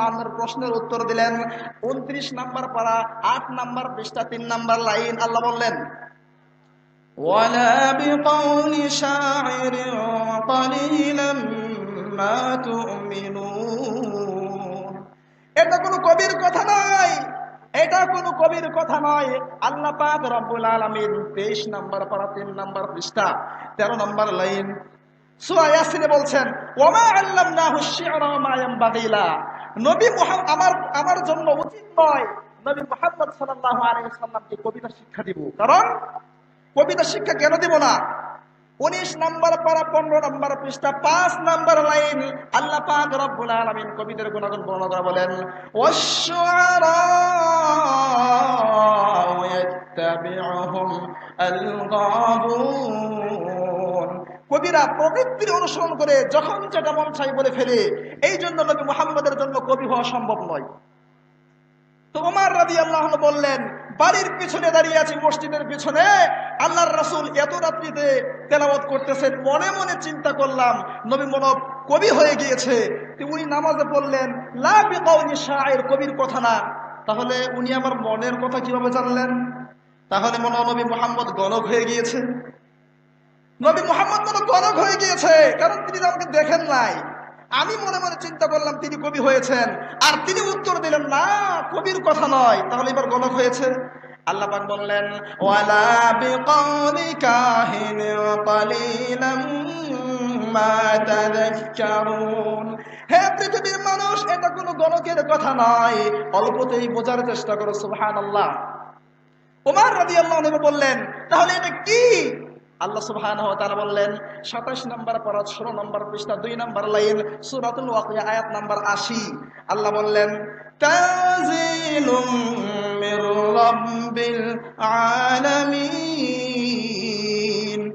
আপনার প্রশ্নের উত্তর দিলেন উনত্রিশ নাম্বার পাড়া আট নাম্বার পৃষ্ঠা তিন নাম্বার লাইন আল্লাহ বললেন এটা কোনো কবির কথা নাই এটা কোন কবির কথা নয়। আল্লাহ পাক রব্বুল আলমিন তেইশ নাম্বার পাড়া তিন নাম্বার পৃষ্ঠা তেরো নাম্বার লাইন সুরায়াসিনে বলছেন ওমা আল্লাহ নবী আমার আমার জন্য উচিত নয় নবী মোহাম্মদ সাল্লাহ আলাইসাল্লামকে কবিতা শিক্ষা দিব। কারণ কবিতা শিক্ষা কেন দিব না? উনিশ নম্বর পারা, পনেরো নম্বর পৃষ্ঠা, পাঁচ নম্বর লাইন, আল্লাহ পাক রব্বুল আলামিন কবিদের গুণাগুণ বর্ণনা করে বলেন কবিরা প্রবৃত্তির অনুসরণ করে যখন যেটা মন চাই বলে ফেলে। এই জন্য নবী মোহাম্মদের কবি হওয়া সম্ভব নয়। তো ওমর রাদি আল্লাহ বললেন, বাড়ির পিছনে দাঁড়িয়ে আছি, মসজিদের পিছনে। আল্লাহর রাসূল এত রাত্রিতে তেলাওয়াত করতেছেন, মনে মনে চিন্তা করলাম, নবী মন কবি হয়ে গিয়েছে। উনি নামাজে বললেন লা বিকাউনি কবির কথা না। তাহলে উনি আমার মনের কথা কীভাবে জানলেন? তাহলে মনে নবী মোহাম্মদ গণক হয়ে গিয়েছে। নবী মোহাম্মদ মনে গণক হয়ে গিয়েছে, কারণ তিনি আমাকে দেখেন নাই। আমি মনে মনে চিন্তা করলাম, তিনি কবি হয়েছেন। আর তিনি উত্তর দিলেন, না, কবির কথা নয়। তাহলে এবার গণক হয়েছে। আল্লাহ পাক বললেন, ওয়ালা বিকাউলি কাহিন কালিলাম মা তাযাক্কারুন। হে পৃথিবীর মানুষ, এটা কোনো গণকের কথা নয়। অল্পতেই বোঝার চেষ্টা করো, সুবহানাল্লাহ। ওমর রাদিয়াল্লাহু আনহু বললেন, তাহলে এটা কি? আল্লাহ সুবাহ বললেন, সাতাশ নম্বর পর ষোলো নম্বর পৃষ্ঠা, দুই নম্বর লাইন, সুরাতুল ওয়াকিয়া, আয়াত নম্বর আশি। আল্লাহ বললেন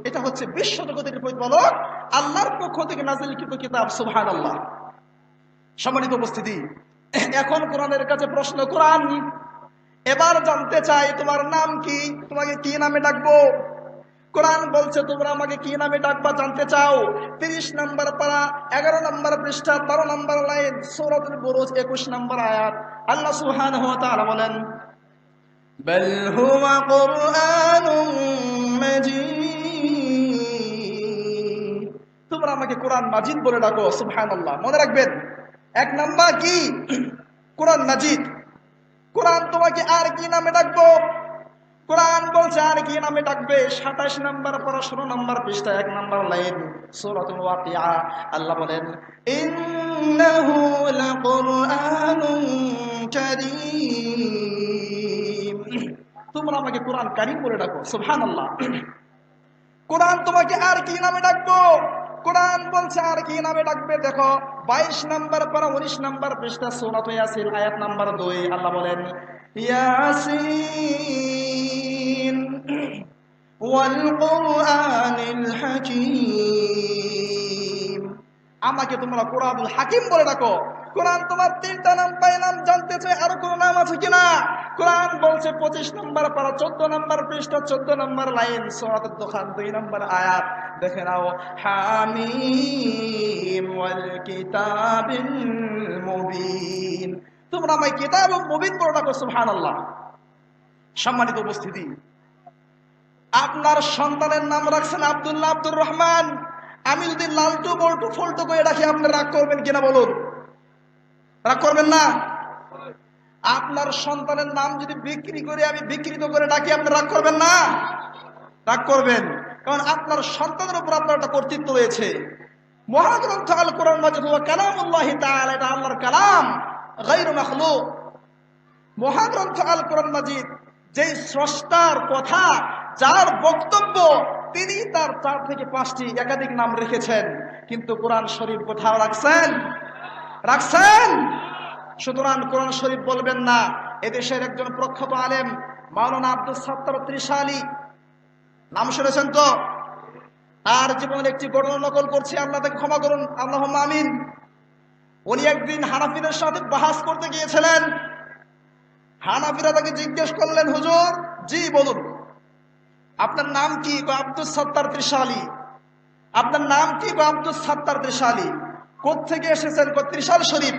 এটা হচ্ছে বিশ্ব জগতের বলক আল্লাহর পক্ষ থেকে নাজিলকৃত কিতাব সুবহান আল্লাহ সম্মানিত উপস্থিতি, এখন কোরআনের কাছে প্রশ্ন, কোরআন, এবার জানতে চাই, তোমার নাম কি? তোমাকে কি নামে ডাকবো? কোরআন বলছে তোমরা আমাকে কি নামে ডাকবা জানতে চাও তিরিশ নম্বর পারা এগারো নম্বর পৃষ্ঠা বারো নম্বর লাইন সৌরতুল বুরুজ একুশ নম্বর আয়াত আল্লাহ সুহান বলেন بل هو قرآن مجيد তোমরা আমাকে কোরআন মাজিদ বলে ডাকো সুবহান আল্লাহ মনে রাখবেন এক নাম্বার কি কোরআন মাজিদ কোরআন তোমাকে আর কি নামে ডাকবো কোরআন বলছে, আর কি নামে ডাকবে? সাতাশ নম্বর পড়া, ষোলো নাম্বার পৃষ্ঠা, এক নম্বর লাইন, সৌরাতুল আল্লাহ বলেন, ইন্নাহু লাকুরআনুন কারীম। তোমরা আমাকে কোরআন কারিম বলে ডাকো, সুবহানাল্লাহ। কোরআন তোমাকে আর কি নামে ডাকবো? কোরআন বলছে, আর কি নামে ডাকবে? দেখো, বাইশ নম্বর পর উনিশ নম্বর পৃষ্ঠা, সৌরাত ইয়াসিন, আয়াত নম্বর দুই। আল্লাহ বলেন, ইয়াসিন আমাকে তোমরা কোরআনুল হাকিম বলে ডাকো। কোরআন তোমার তিনটা নাম পাইলাম জানতে চাই আরও কোনো নাম আছে কিনা? কোরআন বলছে পঁচিশ নম্বর পারা, চোদ্দ নম্বর পৃষ্ঠা, চোদ্দ নম্বর লাইন সোরাতের দোকান দুই নম্বর আয়াত। দেখে নাও, হামিম তোমরা আমায় কিতাব মুবিন বড়টা করছ সুবহানাল্লাহ। সম্মানিত উপস্থিতি। আপনার সন্তানের নাম রাখছেন আব্দুল্লাহ আব্দুর রহমান। আমি যদি লালটু, বল্টু, ফল্টু করে রাখি আপনি রাগ করবেন কিনা বলুন? রাগ করবেন না? আপনার সন্তানের নাম যদি বিক্রি করে আমি বিকৃত করে ডাকি, আপনি রাগ করবেন না? রাগ করবেন। কারণ আপনার সন্তানের উপর আপনার একটা কর্তৃত্ব রয়েছে। মহাগ্রন্থ আল কোরআন মাজিদ হুয়া কালামুল্লাহি এটা আল্লাহর কালাম, গায়রু মাখলুক। মহাগ্রন্থ আল কোরআন মাজিদ, যেই স্রষ্টার কথা যার বক্তব্য তিনি তার চার থেকে পাঁচটি একাধিক নাম রেখেছেন। কিন্তু কোরআন শরীফ কোথাও রাখছেন? রাখছেন? সুতরাং কোরআন শরীফ বলবেন না। এদেশের একজন প্রখ্যাত আলেম, মাওলানা আব্দুল সত্তর ত্রিশালী। নাম শুনেছেন তো? তার জীবনের একটি ঘটনা নকল করছি, আল্লাহ তাকে ক্ষমা করুন। আল্লাহ আমিন। উনি একদিন হানাফিদের সাথে বাহাস করতে গিয়েছিলেন। হানাফিরা তাকে জিজ্ঞেস করলেন, হুজুর, জি, বলুন। আপনার নাম কি? আব্দুল সত্তার ত্রিশালী। আপনার নাম কি? আব্দুল সত্তার ত্রিশালী। কোথেকে এসেছেন? ত্রিশাল শরীফ।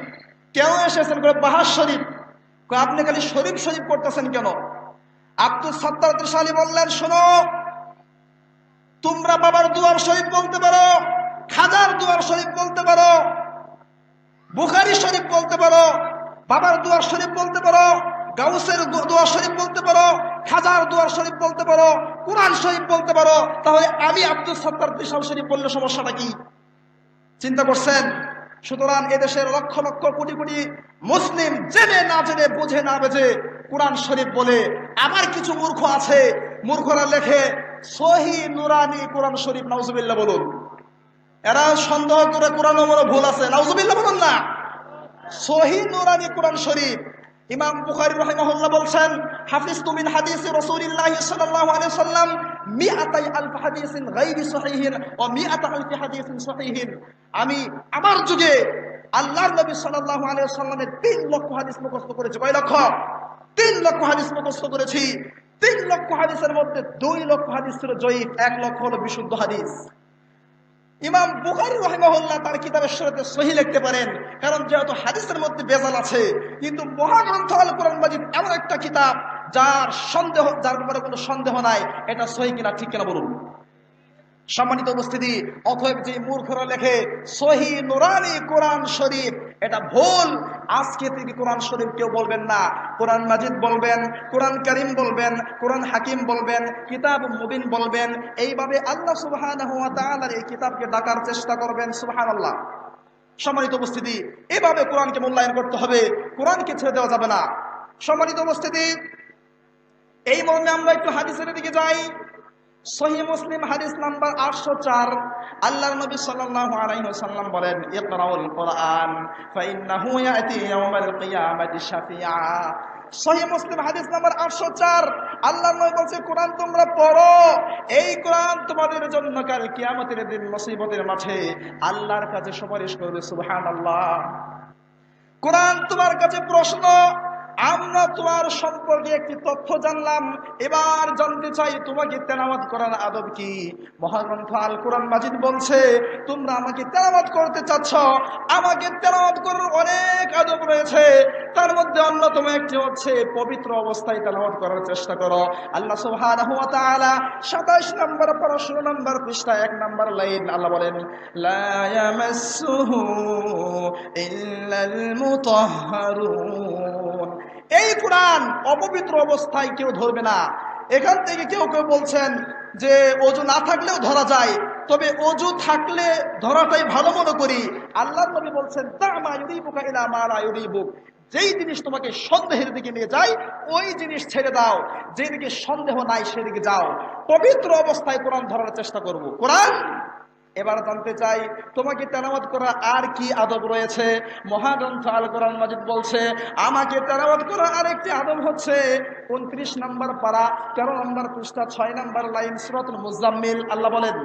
কেউ এসেছেন? বাহার শরীফ। আপনি খালি শরীফ শরীফ করতেছেন কেন? আব্দুল সত্তার সালি বললেন, শোনো, তোমরা বাবার দুয়ার শরীফ বলতে পারো খাজার দুয়ার শরীফ বলতে পারো, বুখারি শরীফ বলতে পারো, বাবার দুয়ার শরীফ বলতে গাউসের দু- দুয়ার শরীফ বলতে পারো, খাজার দুয়ার শরীফ বলতে পারো, কোরআন শরীফ বলতে পারো, তাহলে আমি আব্দুল সত্তার বিশাল শরীফ বললে সমস্যাটা কি? চিন্তা করছেন? সুতরাং এদেশের লক্ষ লক্ষ কোটি কোটি মুসলিম জেনে না জেনে, বুঝে না বেজে কোরআন শরীফ বলে আবার কিছু মূর্খ আছে। মূর্খরা লেখে, সহি নুরানি কোরআন শরীফ, নাউজুবিল্লাহ বলুন। এরা সন্দেহ করে কোরআন ভুল আছে, নাউজুবিল্লাহ বলুন না। সহি নুরানি কোরআন শরীফ। ইমাম বুখারী রাহিমাহুল্লাহ বলছেন হাফিজ তুমিন হাদিস রাসূলুল্লাহ সাল্লাল্লাহু আলাইহি সাল্লাম, মিআতাই আলফ হাদিসিন গায়রি সহিহিন ও মিআতা আলফ হাদিসিন সহিহিন। আমি আমার যুগে আল্লাহর নবী সাল্লাল্লাহু আলাইহি সাল্লামের 3 লক্ষ হাদিস মুখস্থ করেছি। কয় লক্ষ? 3 লক্ষ হাদিস মুখস্থ করেছি। 3 লক্ষ হাদিসের মধ্যে 2 লক্ষ হাদিস ছিল জয়ীফ 1 লক্ষ হলো বিশুদ্ধ হাদিস। ইমাম বুখারি রহিমহল্লা তার কিতাবের শুরুতে সহি লিখতে পারেন, কারণ যেহেতু হাদিসের মধ্যে বেজাল আছে, কিন্তু মহাগ্রন্থ আল কোরআন মাজিদ এমন একটা কিতাব যার সন্দেহ, যার ব্যাপারে কোনো সন্দেহ নাই, এটা সহি কিনা ঠিক কিনা বলুন। সম্মানিত উপস্থিতি, অতএব যে মূর্খরা লেখে, সহি নুরানি কোরআন শরীফ, এটা ভুল। আজকে থেকে কোরআন শরীফ কেউ বলবেন না। কোরআন মাজিদ বলবেন, কোরআন করিম বলবেন, কোরআন হাকিম বলবেন, কিতাব মুবিন বলবেন, এইভাবে আল্লাহ তাআলার এই কিতাবকে ডাকার চেষ্টা করবেন, সুবহানাল্লাহ। সম্মানিত উপস্থিতি, এভাবে কোরআনকে মূল্যায়ন করতে হবে, কোরআনকে ছেড়ে দেওয়া যাবে না। সম্মানিত উপস্থিতি, এই মর্মে আমরা একটু হাদিসের দিকে যাই। সহি মুসলিম হাদিস নাম্বার আটশো চার। আল্লাহ নবী সাল্লাল্লাহু আলাইহি ওয়াসাল্লাম বলেন, ইকরাউল কোরআন, ফাইন্নাহু সহি মুসলিম হাদিস নাম্বার আটশো চার। আল্লাহ নবী বলছে, কোরআন তোমরা পড়ো। এই কোরআন তোমাদের জন্য কাল কিয়ামতের দিন মুসিবতের মাঠে আল্লাহর কাছে সুপারিশ করবে, সুবহানাল্লাহ। কোরআন তোমার কাছে প্রশ্ন আমরা তোমার সম্পর্কে একটি তথ্য জানলাম। এবার জানতে চাই, তোমাকে তেলাওয়াত করার আদব কি? মহাগ্রন্থ আল কোরআন মাজিদ বলছে, তোমরা আমাকে তেলাওয়াত করতে চাচ্ছ। আমাকে তেলাওয়াত করার অনেক আদব রয়েছে। তার মধ্যে অন্যতম একটি হচ্ছে, পবিত্র অবস্থায় তেলাওয়াত করার চেষ্টা করো। আল্লাহ সুবহানাহু ওয়া তাআলা 27 নম্বর পারা 16 নম্বর পৃষ্ঠা 1 নম্বর লাইন আল্লাহ বলেন, লা ইয়ামাসসুহু ইল্লাল মুতাহহারুন। এই কোরআন অপবিত্র অবস্থায় কেউ ধরবে না। এখান থেকে কেউ কেউ বলছেন যে, অজু না থাকলেও ধরা যায়, তবে অজু থাকলে ধরাটাই ভালো মনে করি। আল্লাহ নবী বলছেন যেই জিনিস তোমাকে সন্দেহের দিকে নিয়ে যায়, ওই জিনিস ছেড়ে দাও। যেদিকে সন্দেহ নাই সেদিকে যাও। পবিত্র অবস্থায় কোরআন ধরার চেষ্টা করব। কোরআন এবার জানতে চাই, তোমাকে তেলাওয়াত করা আর কি আদব রয়েছে? মহাগ্রন্থ আল কোরআন মাজিদ বলছে, আমাকে তেলাওয়াত করা আরেকটি আদব হচ্ছে উনত্রিশ নম্বর পারা, তেরো নম্বর পৃষ্ঠা, ছয় নম্বর লাইন, সুরাতুল মুজাম্মিল। আল্লাহ বলেন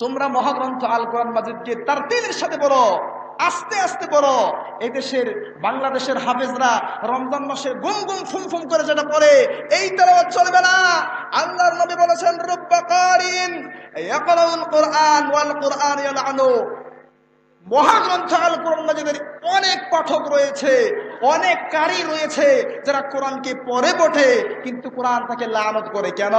তোমরা মহাগ্রন্থ আল কোরআন মাজিদকে তার তিলের সাথে বলো। আস্তে আস্তে বড় এদেশের দেশের, বাংলাদেশের হাফেজরা রমজান মাসে গুম গুম ফুম ফুম করে যেটা পড়ে, এই তেলাওয়াত চলবে না। আল্লাহর নবী বলেছেন, রব্বা কারিন, ইয়াকরাউল কোরআন ওয়াল কোরআন ইয়ালানু। মহাগ্রন্থ আল কোরআন মাজিদের অনেক পাঠক রয়েছে। অনেক কারি রয়েছে যারা কোরআনকে পরে পড়ে কিন্তু কোরআন তাকে লানত করে। কেন?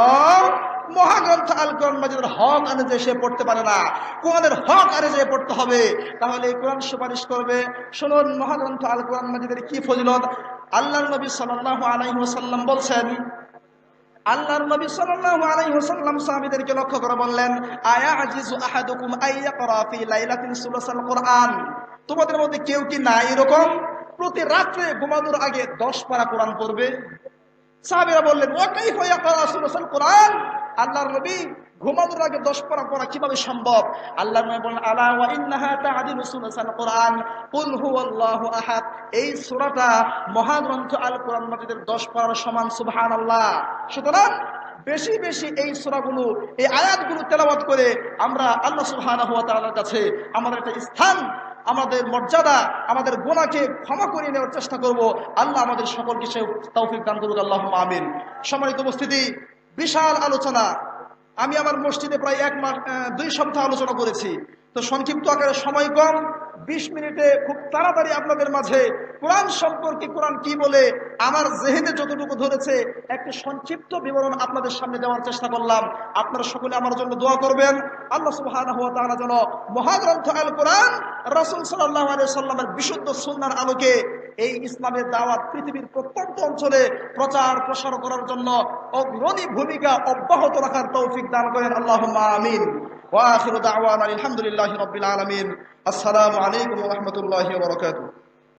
মহাগ্রন্থ আল কোরআন মাজিদের হক আনে যে সে পড়তে পারে না। কোরআনের হক আনে যে পড়তে হবে। তাহলে এই কোরআন সুপারিশ করবে। শুনুন, মহাগ্রন্থ আল কোরআন মাজিদের কি ফজিলত? আল্লাহ নবী সাল্লাল্লাহু আলাইহি ওয়াসাল্লাম বলছেন, আল্লাহর নবী সাল্লাল্লাহু আলাইহি ওয়াসাল্লাম সাহাবীদেরকে লক্ষ্য করে বললেন আয়া আজিজু আহাদুকুম আইয়াকরা ফি লাইলাতিন সুলাসাল কোরআন? তোমাদের মধ্যে কেউ কি না এরকম? প্রতি রাত্রে ঘুমানোর আগে 10 পারা কোরআন পড়বে। সাহাবীরা বললেন ওয়া কাইফা ইয়াকরা সুলাসাল কোরআন আল্লাহর নবী ঘুমানোর আগে 10 পারা পড়া কীভাবে সম্ভব? আল্লাহ নবী বলেন আলা ওয়া ইন্নাহা তা'দিলু সুলাসাল কোরআন। কুল হুয়াল্লাহু আহাদ। এই সূরাটা মহাগ্রন্থ আল কোরআন মাজিদের 10 পারার সমান, সুবহানাল্লাহ। সুতরাং বেশি বেশি এই সূরাগুলো, এই আয়াতগুলো তেলাওয়াত করে আমরা আল্লাহ সুবহানাহু ওয়া তাআলার কাছে আমাদের একটা স্থান আমাদের মর্যাদা, আমাদের গোনাকে ক্ষমা করে নেওয়ার চেষ্টা করব। আল্লাহ আমাদের সকলকে সে তৌফিক দান করুক আল্লাহ আমিন। সম্মানিত উপস্থিতি, বিশাল আলোচনা। আমি আমার মসজিদে প্রায় এক মাস দুই সপ্তাহ আলোচনা করেছি। তো সংক্ষিপ্ত আকারে সময় কম বিশ মিনিটে খুব তাড়াতাড়ি আপনাদের মাঝে কোরআন সম্পর্কে কোরআন কি বলে, আমার জেহেদে যতটুকু ধরেছে, একটি সংক্ষিপ্ত বিবরণ আপনাদের সামনে দেওয়ার চেষ্টা করলাম। আপনারা সকলে আমার জন্য দোয়া করবেন। আল্লাহ সুবাহ যেন মহাগ্রন্থ আল কোরআন রসুল সাল্লাহ আলিয়া সাল্লামের বিশুদ্ধ সুন্নার আলোকে এই ইসলামের দাওয়াত পৃথিবীর প্রত্যন্ত অঞ্চলে প্রচার প্রসার করার জন্য অগ্রণী ভূমিকা অব্যাহত রাখার তৌফিক দান করেন আল্লাহ আমিন। আলহামদুলিল্লাহি আসসালামু আলাইকুম রহমতুল্লাহ